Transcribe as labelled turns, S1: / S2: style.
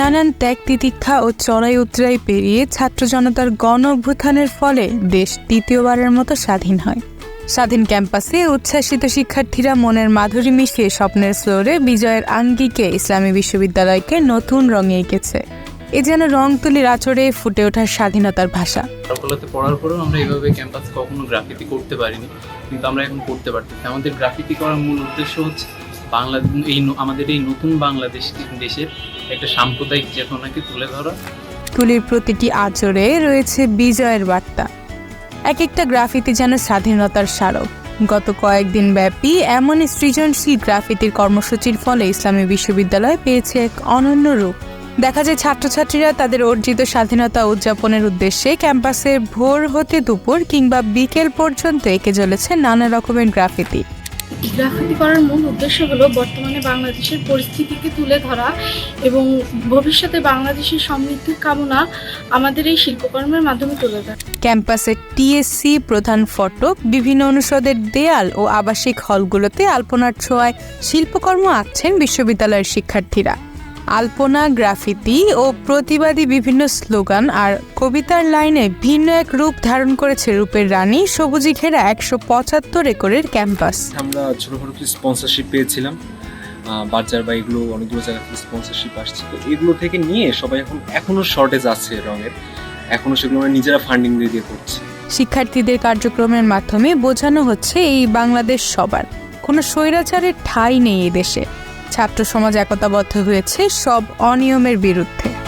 S1: নানান ত্যাগ তিতিক্ষা ও চড়াই উতরাই পেরিয়ে ছাত্র জনতার গণ অভ্যুত্থানের ফলে দেশ তৃতীয়বারের মতো স্বাধীন হয়। স্বাধীন ক্যাম্পাসে উচ্ছ্বাসিত শিক্ষার্থীরা মনের মাধুরী মিশিয়ে স্বপ্নের ফ্লোরে বিজয়ের আঙ্গিকে ইসলামী বিশ্ববিদ্যালয়কে নতুন রঙে এঁকেছে। এ যেন রং তুলির আচরে ফুটে ওঠার স্বাধীনতার ভাষা।
S2: চারুকলাতে পড়ার পরেও আমরা এইভাবে ক্যাম্পাস কখনো গ্রাফিতি করতে পারিনি, কিন্তু আমরা এখন করতে পারতেছি। আমাদের গ্রাফিতি করার মূল উদ্দেশ্য হচ্ছে বাংলা এই আমাদের এই নতুন বাংলাদেশ দেশের একটা সাম্প্রদায়িক চেতনাকে তুলে ধরা।
S1: তুলির প্রতিটি আচরে রয়েছে বিজয়ের বার্তা। এক একটা গ্রাফিতি যেন স্বাধীনতার স্মারক। গত কয়েকদিন ব্যাপী এমনই সৃজনশীল গ্রাফিতির কর্মসূচির ফলে ইসলামী বিশ্ববিদ্যালয় পেয়েছে এক অনন্য রূপ। দেখা যায় ছাত্রছাত্রীরা তাদের অর্জিত স্বাধীনতা উদযাপনের উদ্দেশ্যে ক্যাম্পাসে ভোর হতে দুপুর কিংবা বিকেল পর্যন্ত এঁকে চলেছে নানা রকমের গ্রাফিতি।
S3: গ্রাফিতি করার মূল উদ্দেশ্য হলো বর্তমানে বাংলাদেশের পরিস্থিতিকে তুলে ধরা এবং ভবিষ্যতে বাংলাদেশের সমৃদ্ধির কামনা আমাদের এই শিল্পকর্মের মাধ্যমে তুলে ধরা।
S1: ক্যাম্পাসের টিএসসি প্রধান ফটক, বিভিন্ন অনুষদের দেয়াল ও আবাসিক হলগুলোতে আলপনার ছোঁয়ায় শিল্পকর্ম আঁকছেন বিশ্ববিদ্যালয়ের শিক্ষার্থীরা। আলপনা গ্রাফিতি ও প্রতিবাদী বিভিন্ন স্লোগান আর কবিতার লাইনে ভিন্ন এক রূপ ধারণ করেছে রূপের রানী। সবুজি ঘেরা একশো পঁচাত্তর একরের ক্যাম্পাস।
S4: আমরা ছোটোখাটো কিছু স্পন্সরশিপ পেয়েছিলাম। বাজার বা এগুলো অনেকগুলো জায়গা থেকে স্পন্সরশিপ আসছে তো এগুলো থেকে নিয়ে সবাই এখন এখনও শর্টেজ আছে রঙের। এখনও সেগুলো আমরা নিজেরা ফান্ডিং দিয়ে দিয়ে করছি।
S1: শিক্ষার্থীদের কার্যক্রমের মাধ্যমে বোঝানো হচ্ছে এই বাংলাদেশ সবার। কোনো স্বৈরাচারের ঠাঁই নেই এই দেশে। ছাত্র সমাজ একতাবদ্ধ হয়েছে সব অনিয়মের বিরুদ্ধে।